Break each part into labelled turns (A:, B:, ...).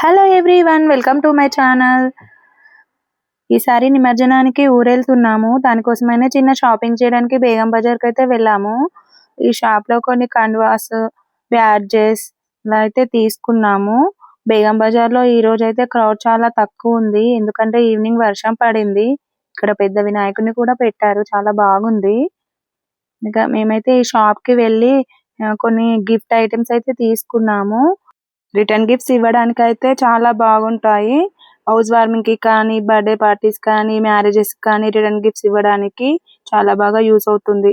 A: Hello everyone welcome to my channel ఈసారి నిమజ్జనానికి ఊరెళ్తున్నాము. దానికోసమైనా చిన్న షాపింగ్ చేయడానికి బేగం బజార్కి అయితే వెళ్ళాము. ఈ షాప్లో కొన్ని కండువాస్ బ్యాడ్జెస్ ఇలా అయితే తీసుకున్నాము. బేగం బజార్లో ఈ రోజు అయితే క్రౌడ్ చాలా తక్కువ ఉంది. ఎందుకంటే ఈవినింగ్ వర్షం పడింది. ఇక్కడ పెద్ద వినాయకుడిని కూడా పెట్టారు. చాలా బాగుంది. ఇంకా మేమైతే ఈ షాప్కి వెళ్ళి కొన్ని గిఫ్ట్ ఐటమ్స్ అయితే తీసుకున్నాము. రిటర్న్ గిఫ్ట్స్ ఇవ్వడానికి అయితే చాలా బాగుంటాయి. హౌస్ వార్మింగ్కి కానీ బర్త్డే పార్టీస్ కానీ మ్యారేజెస్ కానీ రిటర్న్ గిఫ్ట్స్ ఇవ్వడానికి చాలా బాగా యూస్ అవుతుంది.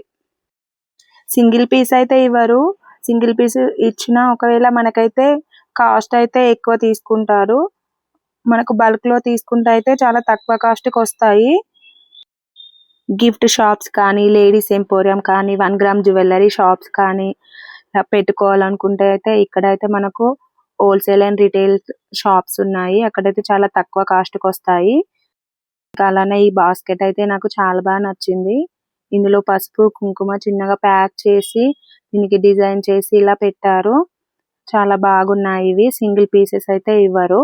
A: సింగిల్ పీస్ అయితే ఇవ్వరు. సింగిల్ పీస్ ఇచ్చినా ఒకవేళ మనకైతే కాస్ట్ అయితే ఎక్కువ తీసుకుంటారు. మనకు బల్క్లో తీసుకుంటే అయితే చాలా తక్కువ కాస్ట్కి వస్తాయి. గిఫ్ట్ షాప్స్ కానీ లేడీస్ ఎంపోరియం కానీ వన్ గ్రామ్ జ్యువెలరీ షాప్స్ కానీ పెట్టుకోవాలనుకుంటే అయితే ఇక్కడైతే మనకు హోల్సేల్ అండ్ రిటైల్ షాప్స్ ఉన్నాయి. అక్కడైతే చాలా తక్కువ కాస్ట్కి వస్తాయి. ఇంకా అలానే ఈ బాస్కెట్ అయితే నాకు చాలా బాగా నచ్చింది. ఇందులో పసుపు కుంకుమ చిన్నగా ప్యాక్ చేసి దీనికి డిజైన్ చేసి ఇలా పెట్టారు. చాలా బాగున్నాయి ఇవి. సింగిల్ పీసెస్ అయితే ఇవ్వరు.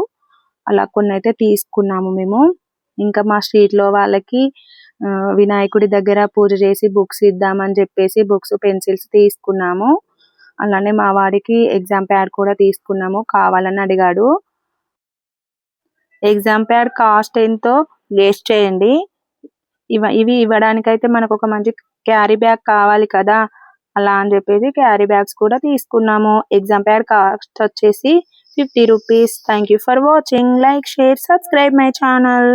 A: అలా కొన్ని అయితే తీసుకున్నాము మేము. ఇంకా మా స్ట్రీట్లో వాళ్ళకి వినాయకుడి దగ్గర పూజ చేసి బుక్స్ ఇద్దామని చెప్పేసి బుక్స్ పెన్సిల్స్ తీసుకున్నాము. అలానే మా వాడికి ఎగ్జామ్ ప్యాడ్ కూడా తీసుకున్నాము కావాలని అడిగాడు. ఎగ్జామ్ ప్యాడ్ కాస్ట్ ఎంతో వేస్ట్ చేయండి. ఇవ ఇవి ఇవ్వడానికి అయితే మనకు ఒక మంచి క్యారీ బ్యాగ్ కావాలి కదా అలా అని చెప్పేసి క్యారీ బ్యాగ్స్ కూడా తీసుకున్నాము. ఎగ్జామ్ ప్యాడ్ కాస్ట్ వచ్చేసి fifty rupees thank you for watching like share subscribe my channel